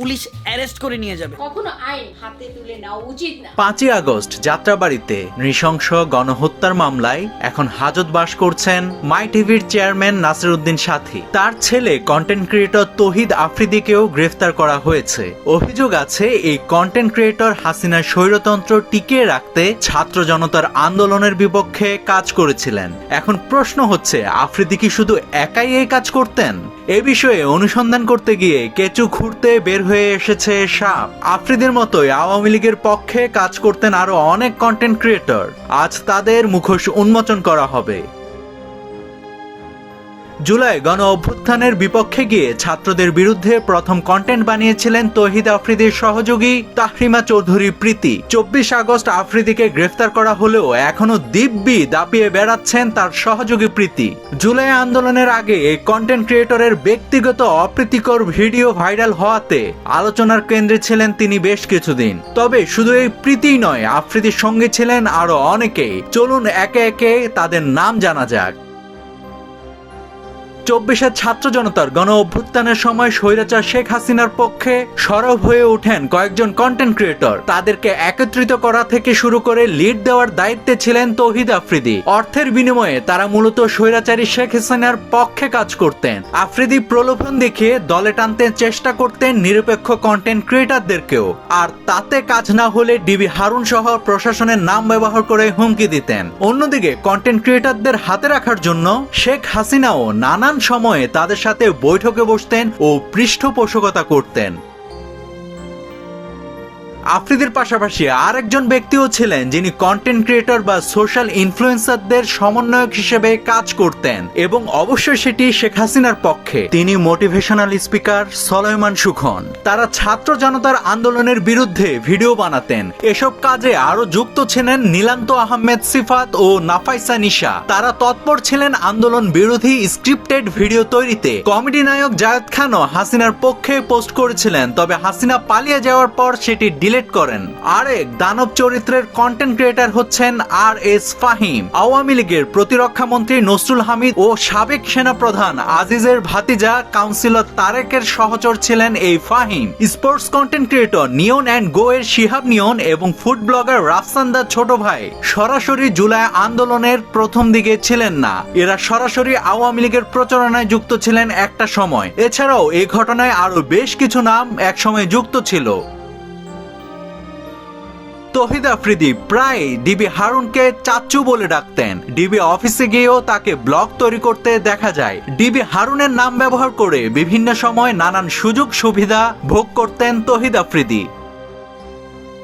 Police arrest করে নিয়ে যাবে। কখনো আইন হাতে তুলে নেওয়া উচিত না। পাঁচই আগস্ট যাত্রাবাড়িতে নৃশংস গণহত্যার মামলায় এখন হাজত বাস করছেন মাই টিভির চেয়ারম্যান নাসিরউদ্দিন সাথী। তার ছেলে কন্টেন্ট ক্রিয়েটর তহিদ আফ্রিদিকেও গ্রেফতার করা হয়েছে। অভিযোগ আছে এই কন্টেন্ট ক্রিয়েটর হাসিনার স্বৈরতন্ত্র টিকিয়ে রাখতে ছাত্র জনতার আন্দোলনের বিপক্ষে কাজ করেছিলেন। এখন প্রশ্ন হচ্ছে আফ্রিদি কি শুধু একাই এই কাজ করতেন? এ বিষয়ে অনুসন্ধান করতে গিয়ে কেঁচু ঘুরতে বের হয়ে এসেছে সাপ। আফ্রিদের মতোই আওয়ামী লীগের পক্ষে কাজ করতেন আরও অনেক কন্টেন্ট ক্রিয়েটর আজ তাদের মুখোশ উন্মোচন করা হবে। জুলাই গণ অভ্যুত্থানের বিপক্ষে গিয়ে ছাত্রদের বিরুদ্ধে প্রথম কন্টেন্ট বানিয়েছিলেন তহিদ আফ্রিদির সহযোগী তাহরিমা চৌধুরী প্রীতি। চব্বিশ আগস্ট আফ্রিদিকে গ্রেফতার করা হলেও এখনও দিব্যি দাপিয়ে বেড়াচ্ছেন তার সহযোগী প্রীতি। জুলাই আন্দোলনের আগে এই কন্টেন্ট ক্রিয়েটরের ব্যক্তিগত অপ্রীতিকর ভিডিও ভাইরাল হওয়াতে আলোচনার কেন্দ্রে ছিলেন তিনি বেশ কিছুদিন। তবে শুধু এই প্রীতিই নয়, আফ্রিদির সঙ্গে ছিলেন আরও অনেকেই। চলুন একে একে তাদের নাম জানা যাক। চব্বিশের ছাত্র জনতার গণ অভ্যুত্থানের সময় স্বৈরাচার শেখ হাসিনার পক্ষে সরব হয়ে ওঠেন কয়েকজন কন্টেন্ট ক্রিয়েটর তাদেরকে একত্রিত করা থেকে শুরু করে লিড দেওয়ার দায়িত্বে ছিলেন তহিদ আফ্রিদি। অর্থের বিনিময়ে তারা মূলত স্বৈরাচারী শেখ হাসিনার পক্ষে কাজ করতেন। আফ্রিদি প্রলোভন দেখিয়ে দলে টানতে চেষ্টা করতেন নিরপেক্ষ কন্টেন্ট ক্রিয়েটারদেরকেও আর তাতে কাজ না হলে ডিবি হারুন সহ প্রশাসনের নাম ব্যবহার করে হুমকি দিতেন। অন্যদিকে কন্টেন্ট ক্রিয়েটারদের হাতে রাখার জন্য শেখ হাসিনাও সময়ে তাদের সাথে বৈঠকে বসতেন ও পৃষ্ঠপোষকতা করতেন। আফ্রিদের পাশাপাশি আরেকজন ব্যক্তিও ছিলেন যিনি কন্টেন্ট ক্রিয়েটর বা সোশ্যাল ইনফ্লুয়েন্সারদের সমন্বয়ক হিসেবে কাজ করতেন এবং অবশ্যই সেটি শেখ হাসিনার পক্ষে। তিনি মোটিভেশনাল স্পিকার সলয়মান সুখন। তারা ছাত্র জনতার আন্দোলনের বিরুদ্ধে ভিডিও বানাতেন। এসব কাজে আরও যুক্ত ছিলেন নীলান্ত আহমেদ সিফাত ও নাফাইসা নিশা। তারা তৎপর ছিলেন আন্দোলন বিরোধী স্ক্রিপ্টেড ভিডিও তৈরিতে। কমেডি নায়ক জায়েদ খানও হাসিনার পক্ষে পোস্ট করেছিলেন, তবে হাসিনা পালিয়ে যাওয়ার পর সেটি ডিলিট করেন। আরেক দানব চরিত্রের কন্টেন্ট ক্রিয়েটর হচ্ছেন আর এস ফাহিম। আওয়ামী লীগের প্রতিরক্ষা মন্ত্রী নসরুল হামিদ ও সাবেক সেনাপ্রধান আজিজের ভাতিজা কাউন্সিলর তারেকের সহচর ছিলেন এই Fahim. Sports content creator Niyon and go এর শিহাব নিয়ন এবং ফুড ব্লগার রাফসান্দার ছোট ভাই সরাসরি জুলাই আন্দোলনের প্রথম দিকে ছিলেন না। এরা সরাসরি আওয়ামী লীগের প্রচারণায় যুক্ত ছিলেন একটা সময়। এছাড়াও এই ঘটনায় আরও বেশ কিছু নাম একসময় যুক্ত ছিল। তহিদ আফ্রিদি প্রায় ডিবি হারুনকে চাচু বলে ডাকতেন। ডিবি অফিসে গিয়েও তাকে ব্লগ তৈরি করতে দেখা যায়। ডিবি হারুনের নাম ব্যবহার করে বিভিন্ন সময় নানান সুযোগ সুবিধা ভোগ করতেন তহিদ আফ্রিদি।